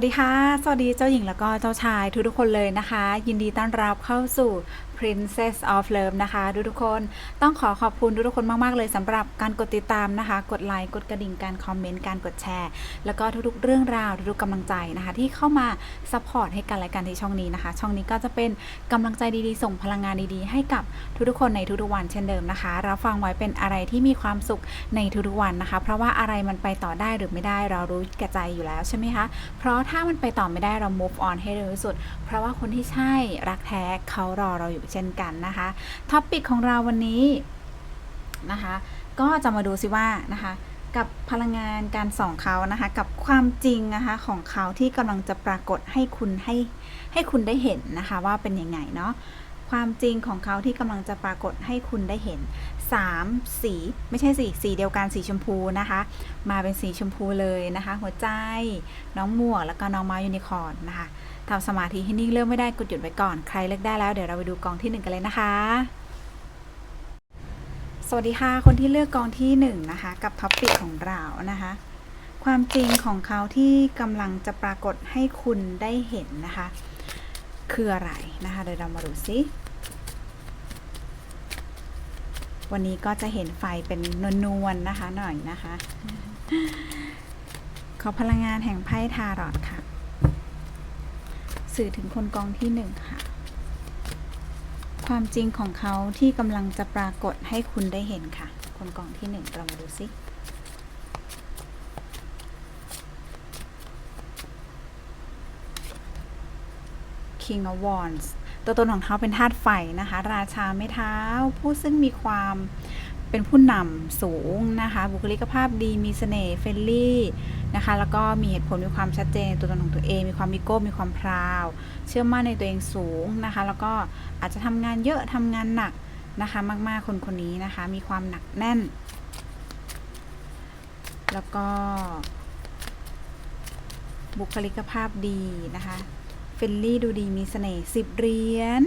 วัสดีค่ะ สวัสดีเจ้าหญิงแล้วก็เจ้าชายทุกๆคนเลยนะคะ ยินดีต้อนรับเข้าสู่ Princess of Love นะคะทุกๆคนต้องขอขอบคุณทุกๆคนมาก ๆ เลยสำหรับการกดติดตามนะคะ กดไลค์กดกระดิ่งการคอมเมนต์การกดแชร์ แล้วก็ทุกๆ เรื่องราวทุกๆกำลังใจนะคะ ที่เข้ามาซัพพอร์ตให้กันและกันที่ช่องนี้นะคะ ช่องนี้ก็จะเป็นกำลังใจดีๆ ส่งพลังงานดีๆ ให้กับทุกๆคนในทุกๆวันเช่นเดิมนะคะรับฟังไว้เป็นอะไรที่มีความสุขในทุกๆวันนะคะ เพราะว่าอะไรมันไปต่อได้หรือไม่ได้เรารู้แก่ใจอยู่แล้วใช่ไหมคะเพราะถ้ามันไปต่อไม่ได้เรา move on ให้เร็วที่สุด เพราะว่าคนที่ใช่รักแท้เขารอเราอยู่เช่นกันนะคะท็อปปิกของเราวันนี้นะคะก็จะมาดูซิว่านะคะกับพลังงานการส่องเขานะคะ กับความจริงนะคะของเขาที่กำลังจะปรากฏให้คุณให้ให้คุณได้เห็นนะคะ ว่าเป็นยังไงเนาะความจริงของเขาที่กำลังจะปรากฏให้คุณได้เห็น สามสีไม่ใช่สีสีเดียวกันสีชมพูนะคะ มาเป็นสีชมพูเลยนะคะ หัวใจน้องหมวกแล้วก็น้องมายูนิคอร์นนะคะทำสมาธิให้นิ่งเลือกไม่ได้กดหยุดไว้ก่อนใครเลือกได้แล้วเดี๋ยวเราไปดูกองที่หนึ่งกันเลยนะคะ สวัสดีค่ะคนที่เลือกกองที่หนึ่งนะคะกับท็อปปิกของเรานะคะ ความจริงของเขาที่กำลังจะปรากฏให้คุณได้เห็นนะคะ คืออะไรนะคะเดี๋ยวเรามาดูซิ วันนี้ก็จะเห็นไฟเป็นนวลๆนะคะ หน่อยนะคะ ขอพลังงานแห่งไพ่ทารอตค่ะ สื่อถึงคนกองที่หนึ่งค่ะ ความจริงของเขาที่กำลังจะปรากฏให้คุณได้เห็นค่ะ คนกองที่หนึ่งเรามาดูซิ King of Wands ตัวตนของเขาเป็นธาตุไฟนะคะ ราชาไม้เท้า ผู้ซึ่งมีความเป็นผู้นำสูงนะคะ บุคลิกภาพดีมีเสน่ห์เฟรนลี่นะคะ แล้วก็มีเหตุผลมีความชัดเจนในตัวตนของตัวเอง มีความมีโก้มีความพราว เชื่อมั่นในตัวเองสูงนะคะ แล้วก็อาจจะทำงานเยอะทำงานหนักนะคะ มากๆคนคนนี้นะคะ มีความหนักแน่น แล้วก็ บุคลิกภาพดีนะคะ ฟลลี่ดูดีมีเสน่ห์สิบเหรียญ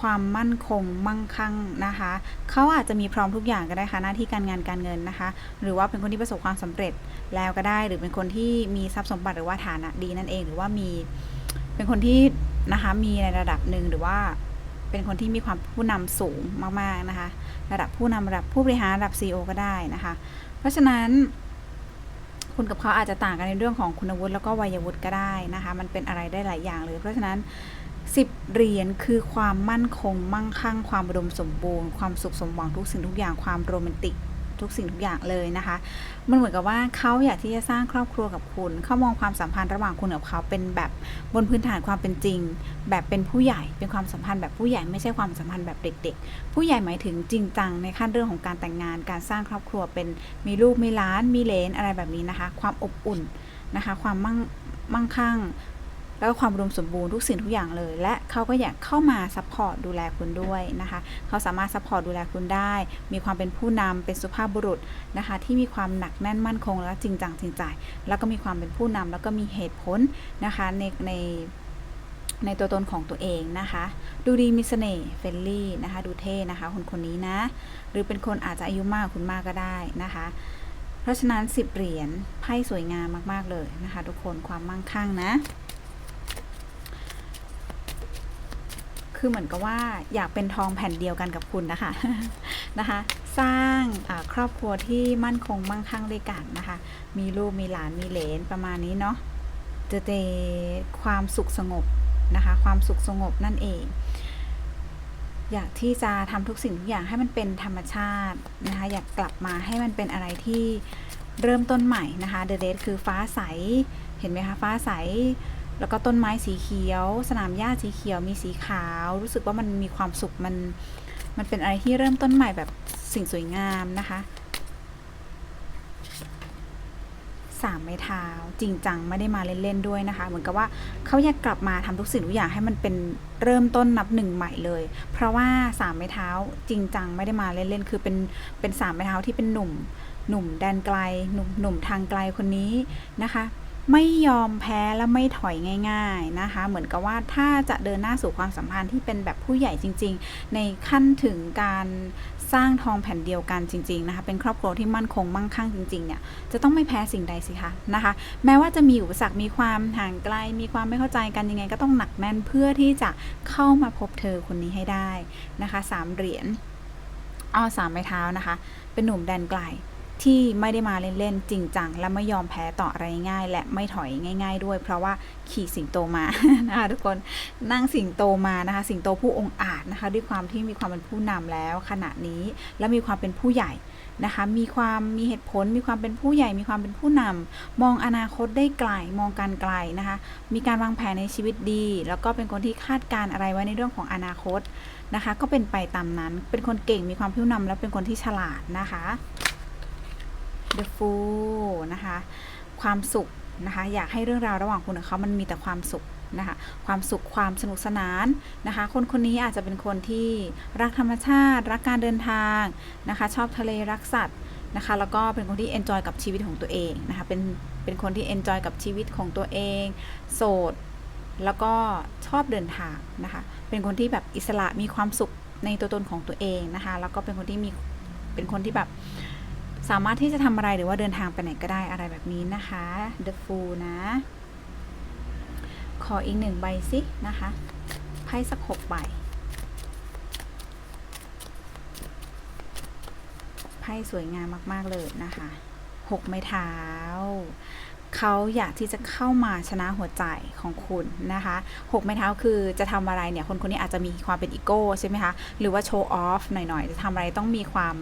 ความมั่นคงมั่งคั่งนะคะ เขาอาจจะมีพร้อมทุกอย่างก็ได้ค่ะหน้าที่การงานการเงินนะคะ หรือว่าเป็นคนที่ประสบความสำเร็จแล้วก็ได้ หรือเป็นคนที่มีทรัพย์สมบัติหรือว่าฐานะดีนั่นเอง หรือว่ามีเป็นคนที่นะคะมีในระดับหนึ่งหรือว่าเป็นคนที่มีความผู้นำสูงมากๆนะคะ ระดับผู้นำระดับผู้บริหารระดับ CEO ก็ได้นะคะ เพราะฉะนั้น คุณกับเขาอาจจะต่างกันในเรื่องของคุณวุฒิแล้วก็วัยวุฒิก็ได้นะคะ มันเป็นอะไรได้หลายอย่างเลย เพราะฉะนั้น 10 เหรียญคือความมั่นคง มั่งคั่ง ความอุดมสมบูรณ์ ความสุขสมหวังทุกสิ่งทุกอย่างความโรแมนติก ทุกสิ่งทุกอย่างเลยนะคะ มันเหมือนกับว่าเขาอยากที่จะสร้างครอบครัวกับคุณ เขามองความสัมพันธ์ระหว่างคุณกับเขาเป็นแบบบนพื้นฐานความเป็นจริง แบบเป็นผู้ใหญ่ เป็นความสัมพันธ์แบบผู้ใหญ่ไม่ใช่ความสัมพันธ์แบบเด็ก ๆ ผู้ใหญ่หมายถึงจริงจังในขั้นเรื่องของการแต่งงาน การสร้างครอบครัวเป็นมีลูกมีล้านมีเลนอะไรแบบนี้นะคะ ความอบอุ่นนะคะ ความมั่งมั่งคั่ง แล้วก็ความอุดมสมบูรณ์ทุกสิ่งทุกอย่างเลย และเขาก็อยากเข้ามาซัพพอร์ตดูแลคุณด้วยนะคะเขาสามารถซัพพอร์ตดูแลคุณได้ มีความเป็นผู้นำเป็นสุภาพบุรุษนะคะที่มีความหนักแน่นมั่นคงและจริงจังจริงใจแล้วก็มีความเป็นผู้นำแล้วก็มีเหตุผลนะคะในในในตัวตนของตัวเองนะคะ ดูดีมีเสน่ห์เฟรนลี่นะคะ ดูเท่นะคะ คนคนนี้นะ หรือเป็นคนอาจจะอายุมากคุณมากก็ได้นะคะ เพราะฉะนั้น10เหรียญไพ่สวยงามมาก ๆ เลยนะคะ ทุกคนความมั่งคั่งนะ คือเหมือนกับว่าอยากเป็นทองแผ่นเดียวกันกับคุณนะคะนะคะ สร้างครอบครัวที่มั่นคงมั่งคั่งด้วยกันนะคะ มีลูกมีหลานมีเหลนประมาณนี้เนาะเจอเจความสุขสงบนะคะ ความสุขสงบนั่นเอง อยากที่จะทำทุกสิ่งทุกอย่างให้มันเป็นธรรมชาตินะคะ อยากกลับมาให้มันเป็นอะไรที่เริ่มต้นใหม่นะคะ The Red คือฟ้าใสเห็นไหมคะฟ้าใส แล้วก็ต้นไม้สีเขียว สนามหญ้าสีเขียวมีสีขาว รู้สึกว่ามันมีความสุขมันมันเป็นอะไรที่เริ่มต้นใหม่แบบสิ่งสวยงามนะคะสามไม้เท้าจริงจังไม่ได้มาเล่นๆด้วยนะคะ เหมือนกับว่าเขาอยากกลับมาทำทุกสิ่งทุกอย่างให้มันเป็นเริ่มต้นนับหนึ่งใหม่เลย เพราะว่าสามไม้เท้าจริงจังไม่ได้มาเล่นๆคือเป็นเป็นสามไม้เท้าที่เป็นหนุ่มหนุ่มแดนไกลหนุ่มหนุ่มทางไกลคนนี้นะคะ ไม่ยอมแพ้และไม่ถอยง่าย ๆนะคะ เหมือนกับว่าถ้าจะเดินหน้าสู่ความสัมพันธ์ที่เป็นแบบผู้ใหญ่จริง ๆ ในขั้นถึงการสร้างทองแผ่นเดียวกันจริง ๆ นะคะ เป็นครอบครัวที่มั่นคงมั่งคั่งจริง ๆ เนี่ย จะต้องไม่แพ้สิ่งใดสิคะนะคะ แม้ว่าจะมีอุปสรรค มีความห่างไกล มีความไม่เข้าใจกันยังไง ก็ต้องหนักแน่นเพื่อที่จะเข้ามาพบเธอคนนี้ให้ได้นะคะสามเหรียญอ้อสามไม้เท้านะคะ เป็นหนุ่มแดนไกล ที่ไม่ได้มาเล่นๆจริงจังและไม่ยอมแพ้ต่ออะไรง่ายและไม่ถอยง่าย ๆ ด้วย เพราะว่าขี่สิงโตมานะคะทุกคนนั่งสิงโตมานะคะ สิงโตผู้องอาจนะคะ ด้วยความที่มีความเป็นผู้นำแล้วขณะนี้และมีความเป็นผู้ใหญ่นะคะมีความมีเหตุผลมีความเป็นผู้ใหญ่มีความเป็นผู้นำมองอนาคตได้ไกลมองการไกลนะคะ มีการวางแผนในชีวิตดี แล้วก็เป็นคนที่คาดการอะไรไว้ในเรื่องของอนาคตนะคะ ก็เป็นไปตามนั้นเป็นคนเก่งมีความผู้นำและเป็นคนที่ฉลาดนะคะ The Fool นะคะ ความสุขนะคะ อยากให้เรื่องราวระหว่างคุณกับเขามันมีแต่ความสุขนะคะ ความสุขความสนุกสนานนะคะ คนคนนี้อาจจะเป็นคนที่รักธรรมชาติ รักการเดินทางนะคะ ชอบทะเลรักสัตว์นะคะ แล้วก็เป็นคนที่ enjoy กับชีวิตของตัวเองนะคะ เป็นเป็นคนที่ enjoy กับชีวิตของตัวเอง โสด แล้วก็ชอบเดินทางนะคะ เป็นคนที่แบบอิสระมีความสุขในตัวตนของตัวเองนะคะ แล้วก็เป็นคนที่มีเป็นคนที่แบบ สามารถที่จะทำอะไรหรือว่าเดินทางไปไหนก็ได้อะไรแบบนี้นะคะ The Fool นะ ขออีกหนึ่งใบสินะคะไพ่สักหกใบไพ่สวยงามมาก ๆ เลยนะคะหกไม้เท้า เขาอยากที่จะเข้ามาชนะหัวใจของคุณนะคะหกไม้เท้าคือจะทำอะไรเนี่ยคนคนนี้อาจจะมีความเป็นอีโก้ใช่ไหมคะ หรือว่าโชว์ออฟหน่อยๆ จะทำอะไรต้องมีความ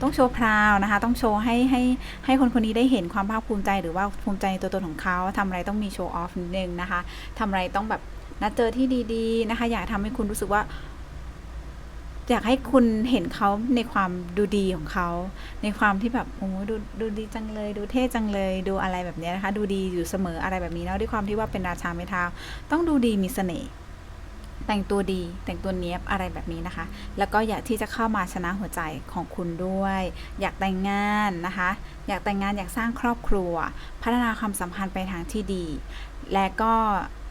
ต้องโชว์พราวนะคะ ต้องโชว์ให้ให้ให้คนคนนี้ได้เห็นความภาคภูมิใจหรือว่าภูมิใจในตัวตนของเขาทำอะไรต้องมีโชว์ออฟนิดนึงนะคะทำอะไรต้องแบบนัดเจอที่ดีๆนะคะ อยากทำให้คุณรู้สึกว่า อยากให้คุณเห็นเขาในความดูดีของเขา ในความที่แบบโอ้ดูดูดีจังเลย ดูเท่จังเลย ดูอะไรแบบนี้นะคะ ดูดีอยู่เสมออะไรแบบนี้แล้วด้วยความที่ว่าเป็นราชาไม้เท้าต้องดูดีมีเสน่ห์แต่งตัวดีแต่งตัวเนี้ยบอะไรแบบนี้นะคะ แล้วก็อยากที่จะเข้ามาชนะหัวใจของคุณด้วย อยากแต่งงานนะคะ อยากแต่งงานอยากสร้างครอบครัว พัฒนาความสัมพันธ์ไปทางที่ดี และก็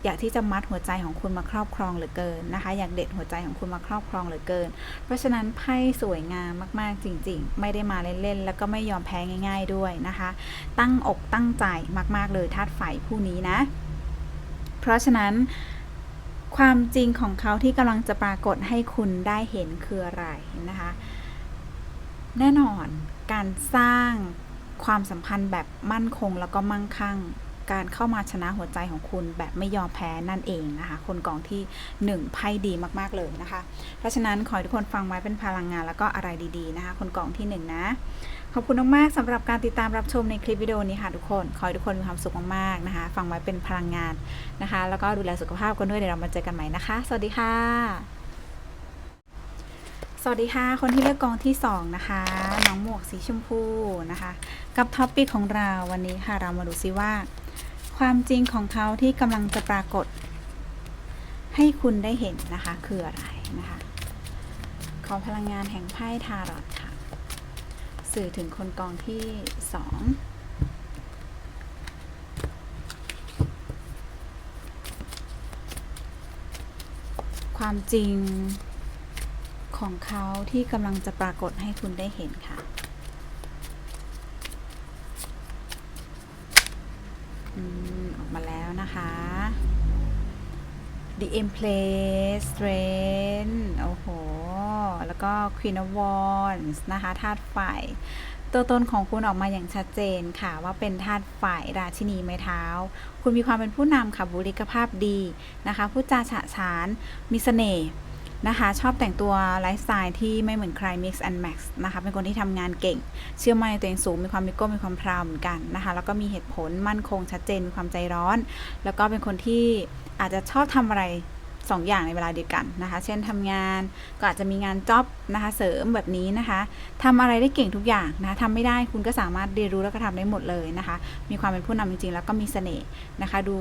อยากที่จะมัดหัวใจของคุณมาครอบครองเหลือเกินนะคะ อยากเด็ดหัวใจของคุณมาครอบครองเหลือเกิน เพราะฉะนั้นไพ่สวยงามมากๆจริง ๆ ไม่ได้มาเล่นๆแล้วก็ไม่ยอมแพ้ง่าย ๆด้วยนะคะ ตั้งอกตั้งใจมาก ๆ เลยธาตุไฟผู้นี้นะ เพราะฉะนั้นความจริงของเขาที่กำลังจะปรากฏให้คุณได้เห็นคืออะไรนะคะ แน่นอนการสร้างความสัมพันธ์แบบมั่นคงแล้วก็มั่งคั่ง การเข้ามาชนะหัวใจของคุณแบบไม่ยอมแพ้นั่นเองนะคะ คนกองที่ 1 ไพ่ดีมากๆเลยนะคะ เพราะฉะนั้นขอให้ทุกคนฟังไว้เป็นพลังงานแล้วก็อะไรดีๆนะคะ คนกองที่ 1 นะขอบคุณมากๆสำหรับการติดตามรับชมในคลิปวิดีโอนี้ค่ะทุกคน ขอให้ทุกคนมีความสุขมากๆนะคะ ฟังไว้เป็นพลังงานนะคะ แล้วก็ดูแลสุขภาพกันด้วยเดี๋ยวเรามาเจอกันใหม่นะคะ สวัสดีค่ะ สวัสดีค่ะ คนที่เลือกกองที่ 2 นะคะ น้องหมวกสีชมพูนะคะ กับท็อปปิกของเราวันนี้ค่ะ เรามาดูซิว่า ความจริงของเขาที่กำลังจะปรากฏ ให้คุณได้เห็นนะคะ คืออะไรนะคะ ขอพลังงานแห่งไพ่ทารอตค่ะ สื่อถึงคนกองที่สองความจริง ของเขาที่กำลังจะปรากฏให้คุณได้เห็นค่ะ ออกมาแล้วนะคะ The Empress Strength โอ้โห แล้วก็ Queen of Wands นะคะธาตุไฟตัวตนของคุณออกมาอย่างชัดเจนค่ะ ว่าเป็นธาตุฝ่ายราชินีไม้เท้า คุณมีความเป็นผู้นำค่ะบุคลิกภาพดีนะคะพูดจาฉะฉาน มีเสน่ห์ นะคะ ชอบแต่งตัวไลฟ์สไตล์ที่ไม่เหมือนใคร mix and max นะคะ เป็นคนที่ทำงานเก่ง เชื่อมั่นในตัวเองสูง มีความมีโก้มีความพราวเหมือนกันนะคะ แล้วก็มีเหตุผลมั่นคงชัดเจน มีความใจร้อน แล้วก็เป็นคนที่อาจจะชอบทำอะไรสองอย่างในเวลาเดียวกันนะคะ เช่นทำงานก็อาจจะมีงานจ็อบนะคะ เสริมแบบนี้นะคะทำอะไรได้เก่งทุกอย่างนะคะทำไม่ได้คุณก็สามารถเรียนรู้แล้วก็ทำได้หมดเลยนะคะ มีความเป็นผู้นำจริงๆ แล้วก็มีเสน่ห์นะคะ ดู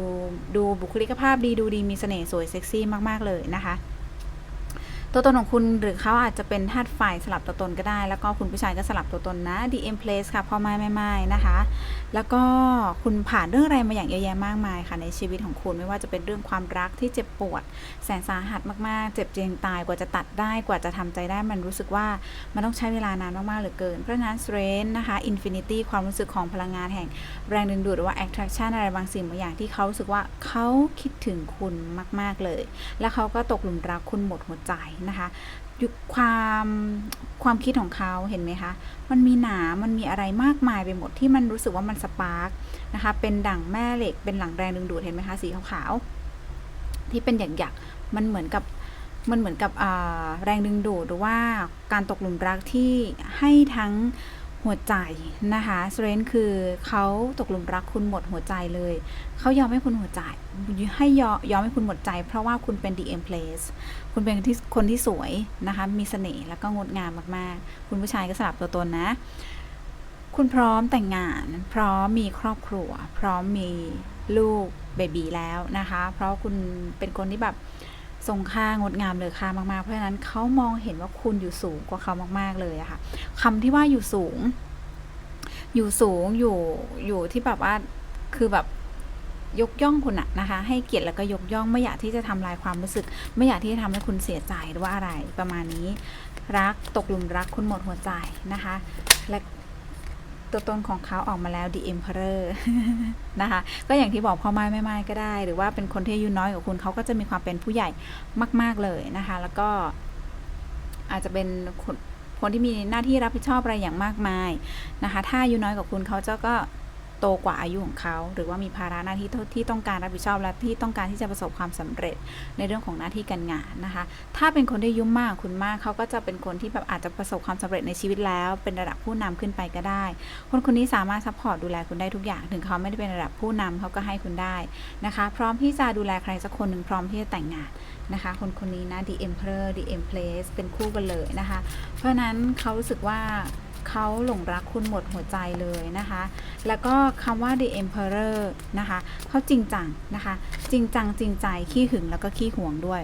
ดูบุคลิกภาพดีดูดีมีเสน่ห์สวยเซ็กซี่มากๆเลยนะคะ ตัวตนของคุณหรือเขาอาจจะเป็นธาตุไฟสลับตัวตนก็ได้ แล้วก็คุณผู้ชายก็สลับตัวตนนะ DM place ค่ะพ่อไม้แม่ไม้นะคะ แล้วก็คุณผ่านเรื่องอะไรมาอย่างเยอะแยะมากมายค่ะในชีวิตของคุณไม่ว่าจะเป็นเรื่องความรักที่เจ็บปวด แสนสาหัสมากๆ เจ็บเจียงตายกว่าจะตัดได้กว่าจะทำใจได้มันรู้สึกว่ามันต้องใช้เวลานานมากๆเหลือเกินเพราะฉะนั้น strength นะคะ infinity ความรู้สึกของพลังงานแห่งแรงดึงดูดหรือว่า attraction อะไรบางสิ่งบางอย่างที่เขารู้สึกว่าเขาคิดถึงคุณมาก ๆเลย แล้วเขาก็ตกหลุมรักคุณหมดหัวใจนะคะความความคิดของเขาเห็นไหมคะ มันมีหนามมันมีอะไรมากมายไปหมดที่มันรู้สึกว่ามันสปาร์กนะคะ เป็นดั่งแม่เหล็ก เป็นหลังแรงดึงดูดเห็นไหมคะสีขาวๆที่เป็นหยักๆมันเหมือนกับมันเหมือนกับแรงดึงดูดหรือว่าการตกหลุมรักที่ให้ทั้ง หัวใจนะคะสเรนคือเขาตกหลุมรักคุณหมดหัวใจเลย เขายอมให้คุณหัวใจ ให้ยอมยอมให้คุณหมดใจ เพราะว่าคุณเป็น DM place คุณเป็นที่คนที่สวยนะคะ มีเสน่ห์แล้วก็งดงามมากๆ คุณผู้ชายก็สลับตัวตนนะ คุณพร้อมแต่งงาน พร้อมมีครอบครัว พร้อมมีลูกเบบีแล้วนะคะ เพราะคุณเป็นคนที่แบบ ทรงค่างดงามเลยค่ามากๆ เพราะฉะนั้นเขามองเห็นว่าคุณอยู่สูงกว่าเขามาก ๆเลยอะค่ะคำที่ว่าอยู่สูง อยู่สูงอยู่อยู่ที่แบบว่าคือแบบยกย่องคุณอะนะคะ ให้เกียรติแล้วก็ยกย่องไม่อยากที่จะทำลายความรู้สึก ไม่อยากที่จะทำให้คุณเสียใจหรือว่าอะไรประมาณนี้ รักตกหลุมรักคุณหมดหัวใจนะคะ และ ตัวตนของเขาออกมาแล้ว The Emperor นะคะ ก็อย่างที่บอกพ่อไม้แม่ไม้ก็ได้ หรือว่าเป็นคนที่อายุน้อยกว่าคุณเขาก็จะมีความเป็นผู้ใหญ่มาก ๆเลยนะคะ แล้วก็อาจจะเป็นคนคนที่มีหน้าที่รับผิดชอบอะไรอย่างมากมายนะคะ ถ้าอายุน้อยกว่าคุณเขาจะก็ โตกว่าอายุของเขา หรือว่ามีภาระหน้าที่ที่ต้องการรับผิดชอบและที่ต้องการที่จะประสบความสำเร็จในเรื่องของหน้าที่การงานนะคะ ถ้าเป็นคนที่อายุ่มากคุณมากเขาก็จะเป็นคนที่แบบอาจจะประสบความสำเร็จในชีวิตแล้ว เป็นระดับผู้นำขึ้นไปก็ได้ คนคนนี้สามารถซัพพอร์ตดูแลคุณได้ทุกอย่าง ถึงเขาไม่ได้เป็นระดับผู้นำเขาก็ให้คุณได้นะคะ พร้อมที่จะดูแลใครสักคนหนึ่งพร้อมที่จะแต่งงานนะคะ คนคนนี้นะ The Emperor The Empress เป็นคู่กันเลยนะคะ เพราะนั้นเขารู้สึกว่า เขาหลงรักคุณหมดหัวใจเลยนะคะ แล้วก็คำว่า the emperor นะคะเขาจริงจังนะคะ จริงจังจริงใจขี้หึงแล้วก็ขี้หวงด้วย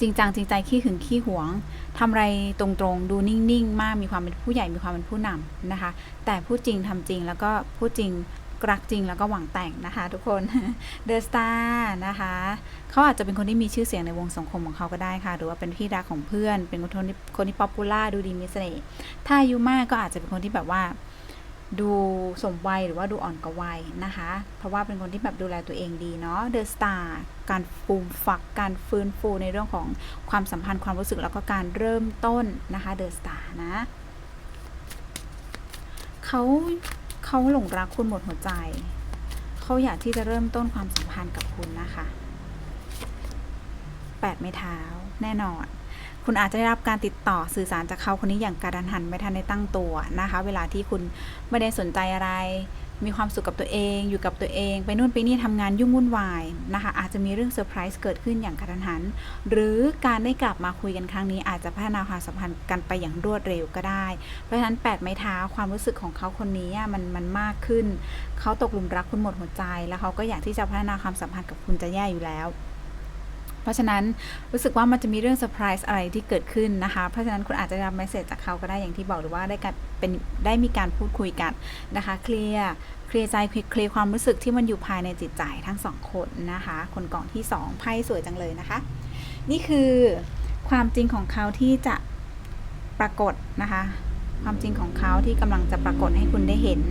จริงจังจริงใจขี้หึงขี้หวงทำอะไรตรงๆ ดูนิ่งๆ มาก มีความเป็นผู้ใหญ่ มีความเป็นผู้นำนะคะ แต่พูดจริงทำจริง แล้วก็พูดจริง รักจริงแล้วก็หวังแต่งนะคะทุกคนเดอะสตาร์นะคะเขาอาจจะเป็นคนที่มีชื่อเสียงในวงสังคมของเขาก็ได้ค่ะ หรือว่าเป็นที่รักของเพื่อน เป็นคนที่คนที่ป๊อปปูล่าดูดีมีเสน่ห์ถ้าอายุมากก็อาจจะเป็นคนที่แบบว่าดูสมวัยหรือว่าดูอ่อนกว่าวัยนะคะ เพราะว่าเป็นคนที่แบบดูแลตัวเองดีเนาะ เดอะสตาร์การฟูมฝัก การฟื้นฟูในเรื่องของความสัมพันธ์ความรู้สึกแล้วก็การเริ่มต้นนะคะ เดอะสตาร์นะ เขา เขาหลงรักคุณหมดหัวใจ เขาอยากที่จะเริ่มต้นความสัมพันธ์กับคุณนะคะแปดไม้เท้าแน่นอน คุณอาจจะได้รับการติดต่อสื่อสารจากเขาคนนี้อย่างกระดันหันไม่ทันได้ตั้งตัวนะคะ เวลาที่คุณไม่ได้สนใจอะไร มีความสุขกับตัวเองอยู่กับตัวเอง ไปนู่นไปนี่ทำงานยุ่งวุ่นวายนะคะ อาจจะมีเรื่องเซอร์ไพรส์เกิดขึ้นอย่างกระทันหัน หรือการได้กลับมาคุยกันครั้งนี้อาจจะพัฒนาความสัมพันธ์กันไปอย่างรวดเร็วก็ได้ เพราะฉะนั้นแปดไม้เท้าความรู้สึกของเขาคนนี้มันมันมากขึ้น เขาตกหลุมรักคุณหมดหัวใจ แล้วเขาก็อยากที่จะพัฒนาความสัมพันธ์กับคุณจะแย่อยู่แล้ว เพราะฉะนั้นรู้สึกว่ามันจะมีเรื่องเซอร์ไพรส์อะไรที่เกิดขึ้นนะคะ เพราะฉะนั้นคุณอาจจะรับเมสเซจจากเขาก็ได้อย่างที่บอกหรือว่าได้การเป็นได้มีการพูดคุยกันนะคะ เคลียร์เคลียร์ใจเคลียร์ความรู้สึกที่มันอยู่ภายในจิตใจทั้งสองคนนะคะ คนกล่องที่สองไพ่สวยจังเลยนะคะ นี่คือความจริงของเขาที่จะปรากฏนะคะ ความจริงของเขาที่กำลังจะปรากฏให้คุณได้เห็น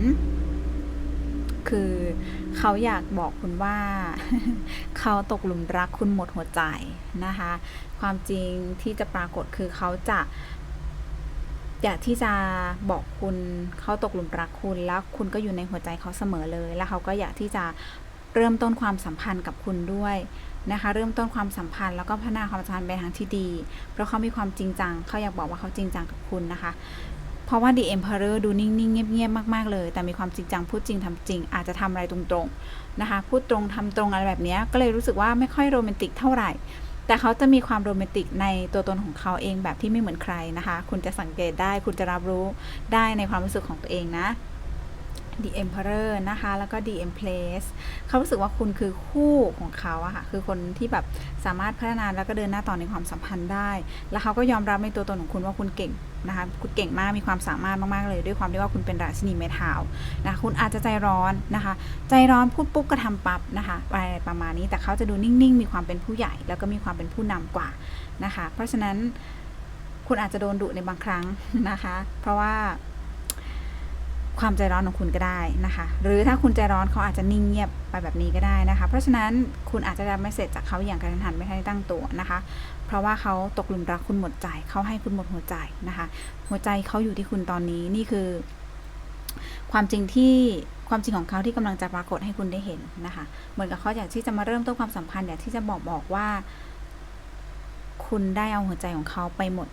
คือเขาอยากบอกคุณว่า เขาตกหลุมรักคุณหมดหัวใจนะคะ ความจริงที่จะปรากฏคือเขาจะ อยากที่จะบอกคุณเขาตกหลุมรักคุณแล้วคุณก็อยู่ในหัวใจเขาเสมอเลย แล้วเขาก็อยากที่จะเริ่มต้นความสัมพันธ์กับคุณด้วยนะคะ เริ่มต้นความสัมพันธ์แล้วก็พัฒนาความสัมพันธ์ไปทางที่ดี เพราะเขามีความจริงจังเขาอยากบอกว่าเขาจริงจังกับคุณนะคะ เพราะว่า The Emperor ดูนิ่ง ๆ เงียบ ๆ มาก ๆ เลย แต่มีความจริงจัง พูดจริงทำจริง อาจจะทำอะไรตรง ๆ นะคะ พูดตรงทำตรงอะไรแบบนี้ ก็เลยรู้สึกว่าไม่ค่อยโรแมนติกเท่าไหร่ แต่เขาจะมีความโรแมนติกในตัวตนของเขาเองแบบที่ไม่เหมือนใครนะคะ คุณจะสังเกตได้ คุณจะรับรู้ได้ในความรู้สึกของตัวเองนะ The Emperor นะคะ แล้วก็ The Empress เขารู้สึกว่าคุณคือคู่ของเขาอะค่ะ คือคนที่แบบสามารถพัฒนาแล้วก็เดินหน้าต่อในความสัมพันธ์ได้ แล้วเขาก็ยอมรับในตัวตนของคุณว่าคุณเก่งนะคะ คุณเก่งมาก มีความสามารถมากๆเลย ด้วยความที่ว่าคุณเป็นราชินีเมทาวนะคะ คุณอาจจะใจร้อนนะคะ ใจร้อนพูดปุ๊บก็ทำปั๊บนะคะ อะไรประมาณนี้ แต่เขาจะดูนิ่งๆ มีความเป็นผู้ใหญ่ แล้วก็มีความเป็นผู้นำกว่านะคะ เพราะฉะนั้นคุณอาจจะโดนดุในบางครั้งนะคะ เพราะว่า ความใจร้อนของคุณก็ได้นะคะ หรือถ้าคุณใจร้อนเขาอาจจะนิ่งเงียบไปแบบนี้ก็ได้นะคะ เพราะฉะนั้นคุณอาจจะได้ไม่เสร็จจากเขาอย่างกระทันหันไม่ทันได้ตั้งตัวนะคะ เพราะว่าเขาตกหลุมรักคุณหมดใจเขาให้คุณหมดหัวใจนะคะ หัวใจเขาอยู่ที่คุณตอนนี้นี่คือ ความจริงที่ความจริงของเขาที่กำลังจะปรากฏให้คุณได้เห็นนะคะ เหมือนกับเขาอยากที่จะมาเริ่มต้นความสัมพันธ์อยากที่จะบอกบอกว่า คุณได้เอาหัวใจของเขาไปหมด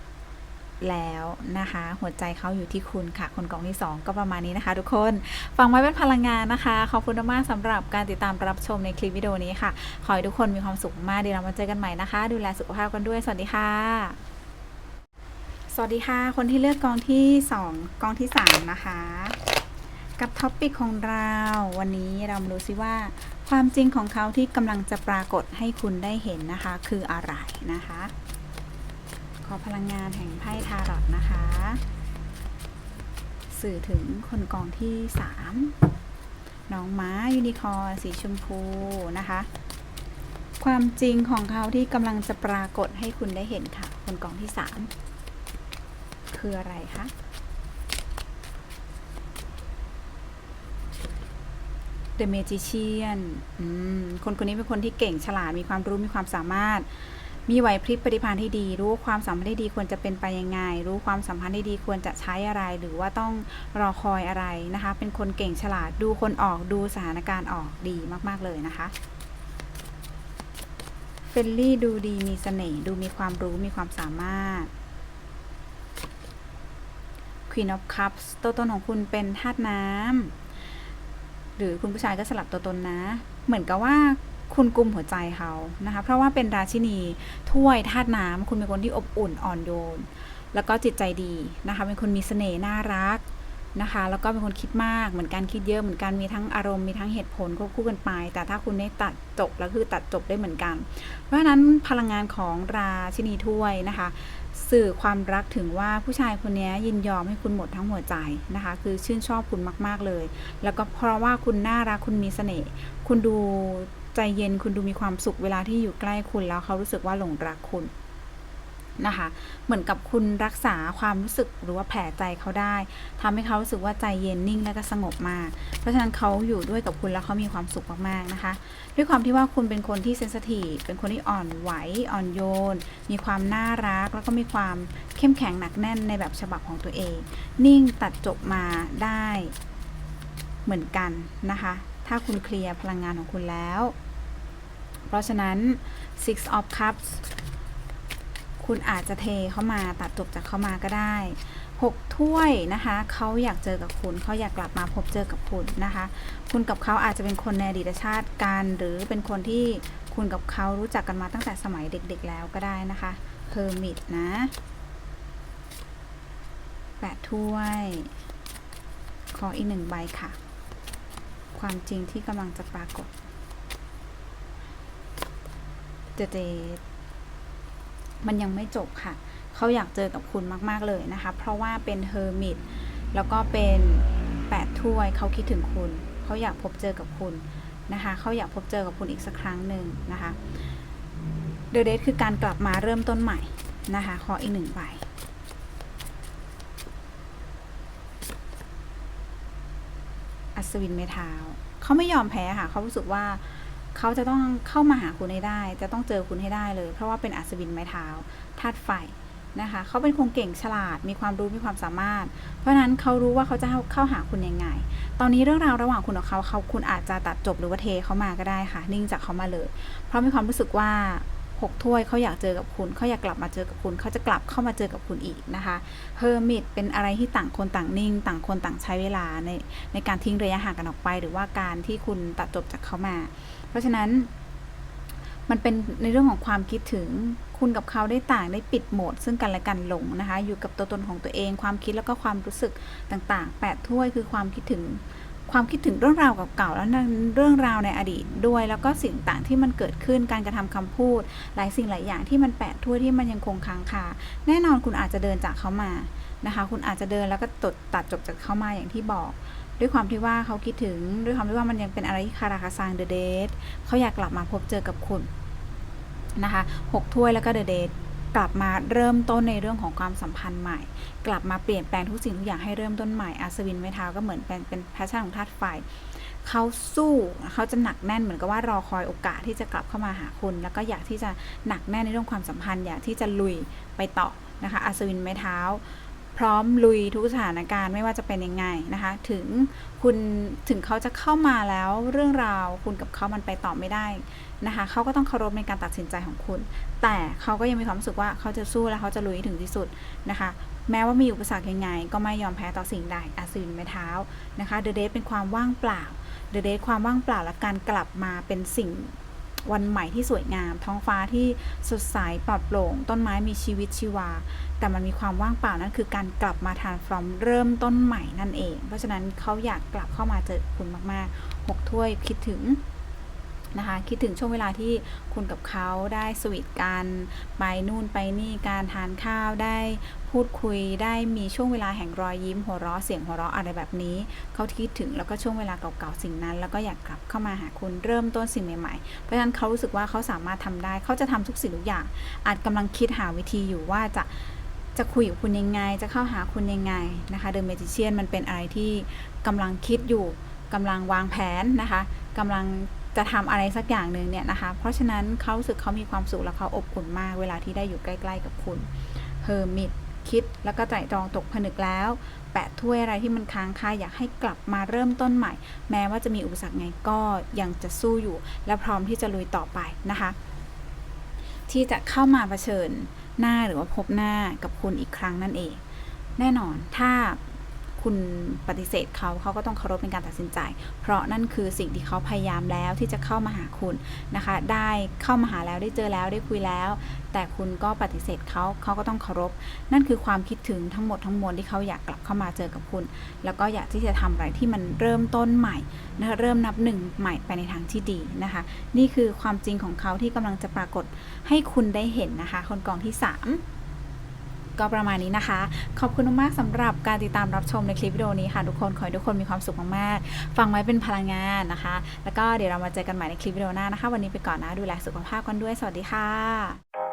แล้วนะคะ หัวใจเขาอยู่ที่คุณค่ะ คนกล่องที่ 2 ก็ประมาณนี้นะคะ ทุกคนฟังไว้เป็นพลังงานนะคะ ขอบคุณมากสำหรับการติดตามรับชมในคลิปวิดีโอนี้ค่ะ ขอให้ทุกคนมีความสุขมากเดี๋ยวเรามาเจอกันใหม่นะคะ ดูแลสุขภาพกันด้วยสวัสดีค่ะ สวัสดีค่ะ คนที่เลือกกองที่ 2 กองที่ 3 นะคะ กับท็อปปิกของเราวันนี้เรามาดูซิว่า ความจริงของเขาที่กำลังจะปรากฏให้คุณได้เห็นนะคะ คืออะไรนะคะ ขอพลังงานแห่งไพ่ทารอตนะคะ สื่อถึงคนกองที่ 3 น้องม้ายูนิคอร์สีชมพูนะคะ ความจริงของเขาที่กำลังจะปรากฏให้คุณได้เห็นค่ะ คนกองที่ 3 คืออะไรคะ The Magician อืมคนคนนี้เป็นคนที่เก่งฉลาด มีความรู้ มีความสามารถ มีไหวพริบปฏิภาณที่ดี รู้ความสัมพันธ์ที่ดีควรจะเป็นไปยังไง รู้ความสัมพันธ์ที่ดีควรจะใช้อะไร หรือว่าต้องรอคอยอะไรนะคะ เป็นคนเก่งฉลาดดูคนออกดูสถานการณ์ออกดีมากๆเลยนะคะเฟลลี่ดูดีมีเสน่ห์ดูมีความรู้มีความสามารถ Queen of Cups ตัวตนของคุณเป็นธาตุน้ำหรือคุณผู้ชายก็สลับตัวตนนะ เหมือนกับว่า คุณกุมหัวใจเขานะคะ เพราะว่าเป็นราชินีถ้วยธาตุน้ำคุณเป็นคนที่อบอุ่นอ่อนโยน แล้วก็จิตใจดีนะคะ เป็นคนมีเสน่ห์น่ารักนะคะ แล้วก็เป็นคนคิดมากเหมือนกันคิดเยอะเหมือนกันมีทั้งอารมณ์มีทั้งเหตุผลควบคู่กันไป แต่ถ้าคุณได้ตัดจบแล้วคือตัดจบได้เหมือนกัน เพราะฉะนั้นพลังงานของราชินีถ้วยนะคะ สื่อความรักถึงว่าผู้ชายคนนี้ยินยอมให้คุณหมดทั้งหัวใจนะคะ คือชื่นชอบคุณมาก ๆเลย แล้วก็เพราะว่าคุณน่ารักคุณมีเสน่ห์คุณดู ใจเย็นคุณดูมีความสุขเวลาที่อยู่ใกล้คุณแล้วเขารู้สึกว่าหลงรักคุณนะคะ เหมือนกับคุณรักษาความรู้สึกหรือว่าแผลใจเขาได้ทำให้เขารู้สึกว่าใจเย็นนิ่งและก็สงบมาก เพราะฉะนั้นเขาอยู่ด้วยกับคุณแล้วเขามีความสุขมากๆนะคะ ด้วยความที่ว่าคุณเป็นคนที่เซนสทีฟเป็นคนที่อ่อนไหวอ่อนโยน มีความน่ารัก แล้วก็มีความเข้มแข็งหนักแน่นในแบบฉบับของตัวเอง นิ่งตัดจบมาได้เหมือนกันนะคะ ถ้าคุณเคลียร์พลังงานของคุณแล้ว เพราะฉะนั้น six of cups คุณอาจจะเทเข้ามาตัดจบจากเข้ามาก็ได้ 6 ถ้วยนะคะ เขาอยากเจอกับคุณ เขาอยากกลับมาพบเจอกับคุณนะคะ คุณกับเขาอาจจะเป็นคนในอดีตชาติกัน หรือเป็นคนที่คุณกับเขารู้จักกันมาตั้งแต่สมัยเด็กๆแล้วก็ได้นะคะ Hermit นะแปดถ้วย ขออีกหนึ่งใบค่ะ ความจริงที่กำลังจะปรากฏ The Date มันยังไม่จบค่ะ เขาอยากเจอกับคุณมาก ๆ เลยนะคะ เพราะว่าเป็นเฮอร์มิตแล้วก็เป็นแปดถ้วยเขาคิดถึงคุณ เขาอยากพบเจอกับคุณนะคะเขาอยากพบเจอกับคุณอีกสักครั้งหนึ่งนะคะเดอะเดทคือการกลับมาเริ่มต้นใหม่นะคะ ขออีกหนึ่งใบอัศวินเมทาวเขาไม่ยอมแพ้ค่ะ เขารู้สึกว่า เขาจะต้องเข้ามาหาคุณให้ได้ จะต้องเจอคุณให้ได้เลย เพราะว่าเป็นอัศวินไม้เท้าธาตุไฟนะคะเขาเป็นคนเก่งฉลาดมีความรู้มีความสามารถ เพราะฉะนั้นเขารู้ว่าเขาจะเข้าหาคุณยังไง ตอนนี้เรื่องราวระหว่างคุณกับเขาเขาคุณอาจจะตัดจบหรือว่าเทเขามาก็ได้ค่ะ นิ่งจากเขามาเลย เพราะมีความรู้สึกว่าหกถ้วยเขาอยากเจอกับคุณเขาอยากกลับมาเจอกับคุณเขาจะกลับเข้ามาเจอกับคุณอีกนะคะเฮอร์มิตเป็นอะไรที่ต่างคนต่างนิ่ง ต่างคนต่างใช้เวลาในในการทิ้งระยะห่างกันออกไป หรือว่าการที่คุณตัดจบจากเขามา เพราะฉะนั้น มันเป็นในเรื่องของความคิดถึงคุณกับเขาได้ต่างได้ปิดโหมด ซึ่งกันและกันลงนะคะ อยู่กับตัวตนของตัวเอง ความคิดแล้วก็ความรู้สึกต่างๆ แปดถ้วยคือความคิดถึงความคิดถึงเรื่องราวเก่าๆแล้วเรื่องราวในอดีตด้วย แล้วก็สิ่งต่างที่มันเกิดขึ้นการกระทำคำพูด หลายสิ่งหลายอย่างที่มันแปะทั่วที่มันยังคงค้างคาแน่นอนคุณอาจจะเดินจากเขามานะคะ คุณอาจจะเดินแล้วก็ตดตัดจบจากเขามาอย่างที่บอก ด้วยความที่ว่าเขาคิดถึง ด้วยความที่ว่ามันยังเป็นอะไรที่คาราคาซังเดอะเดทเขาอยากกลับมาพบเจอกับคุณนะคะหกถ้วยแล้วก็เดอะเดทกลับมาเริ่มต้นในเรื่องของความสัมพันธ์ใหม่ กลับมาเปลี่ยนแปลงทุกสิ่งทุกอย่างให้เริ่มต้นใหม่อัศวินไม้เท้าก็เหมือนเป็นเป็นแพชชั่นของธาตุไฟเขาสู้เขาจะหนักแน่นเหมือนกับว่ารอคอยโอกาสที่จะกลับเข้ามาหาคุณ แล้วก็อยากที่จะหนักแน่นในเรื่องความสัมพันธ์อยากที่จะลุยไปต่อนะคะอัศวินไม้เท้า พร้อมลุยทุกสถานการณ์ไม่ว่าจะเป็นยังไงนะคะ ถึงคุณถึงเขาจะเข้ามาแล้วเรื่องราวคุณกับเขามันไปต่อไม่ได้นะคะเขาก็ต้องเคารพในการตัดสินใจของคุณ แต่เขาก็ยังมีความรู้สึกว่าเขาจะสู้และเขาจะลุยถึงที่สุดนะคะ แม้ว่ามีอุปสรรคยังไง ก็ไม่ยอมแพ้ต่อสิ่งใดอาซินไม้เท้านะคะเดอะเดเป็นความว่างเปล่าเดอะเดความว่างเปล่าและการกลับมาเป็นสิ่งวันใหม่ที่สวยงาม ท้องฟ้าที่สดใสปลอดโปร่ง ต้นไม้มีชีวิตชีวา แต่มันมีความว่างเปล่านั่นคือการกลับมาทานฟรอมเริ่มต้นใหม่นั่นเอง เพราะฉะนั้นเขาอยากกลับเข้ามาเจอคุณมากๆหกถ้วยคิดถึงนะคะคิดถึงช่วงเวลาที่คุณกับเขาได้สวีทกันไปนู่นไปนี่การทานข้าวได้พูดคุยได้มีช่วงเวลาแห่งรอยยิ้มหัวเราะเสียงหัวเราะอะไรแบบนี้ เขาคิดถึงแล้วก็ช่วงเวลาเก่าๆสิ่งนั้น แล้วก็อยากกลับเข้ามาหาคุณเริ่มต้นสิ่งใหม่ๆ เพราะฉะนั้นเขารู้สึกว่าเขาสามารถทำได้ เขาจะทำทุกสิ่งทุกอย่าง อาจกำลังคิดหาวิธีอยู่ว่าจะ จะคุยกับคุณยังไง จะเข้าหาคุณยังไงนะคะเดอะเมจิเชียนมันเป็นอะไรที่กำลังคิดอยู่กำลังวางแผนนะคะกำลังจะทำอะไรสักอย่างหนึ่งเนี่ยนะคะ เพราะฉะนั้นเขาสึกเขามีความสุขและเขาอบอุ่นมากเวลาที่ได้อยู่ใกล้ๆกับคุณเฮอร์มิตคิดแล้วก็ไตร่ตรองตกผนึกแล้ว แปะถ้วยอะไรที่มันค้างคาอยากให้กลับมาเริ่มต้นใหม่ แม้ว่าจะมีอุปสรรคไงก็ยังจะสู้อยู่ และพร้อมที่จะลุยต่อไปนะคะ ที่จะเข้ามาเผชิญ หน้าหรือว่าพบหน้ากับคุณอีกครั้งนั่นเอง แน่นอนถ้า คุณปฏิเสธเขาเขาก็ต้องเคารพในการตัดสินใจ เพราะนั่นคือสิ่งที่เขาพยายามแล้วที่จะเข้ามาหาคุณนะคะ ได้เข้ามาหาแล้วได้เจอแล้วได้คุยแล้ว แต่คุณก็ปฏิเสธเขาเขาก็ต้องเคารพ นั่นคือความคิดถึงทั้งหมดทั้งมวลที่เขาอยากกลับเข้ามาเจอกับคุณ แล้วก็อยากที่จะทำอะไรที่มันเริ่มต้นใหม่นะคะเริ่มนับหนึ่งใหม่ไปในทางที่ดีนะคะ นี่คือความจริงของเขาที่กำลังจะปรากฏให้คุณได้เห็นนะคะ คนกองที่ 3 ก็ประมาณนี้นะคะ ขอบคุณมากสำหรับการติดตามรับชมในคลิปวิดีโอนี้ค่ะทุกคนขอให้ทุกคนมีความสุขมากๆ ฟังไว้เป็นพลังงานนะคะ แล้วก็เดี๋ยวเรามาเจอกันใหม่ในคลิปวิดีโอหน้านะคะ วันนี้ไปก่อนนะดูแลสุขภาพกันด้วย สวัสดีค่ะ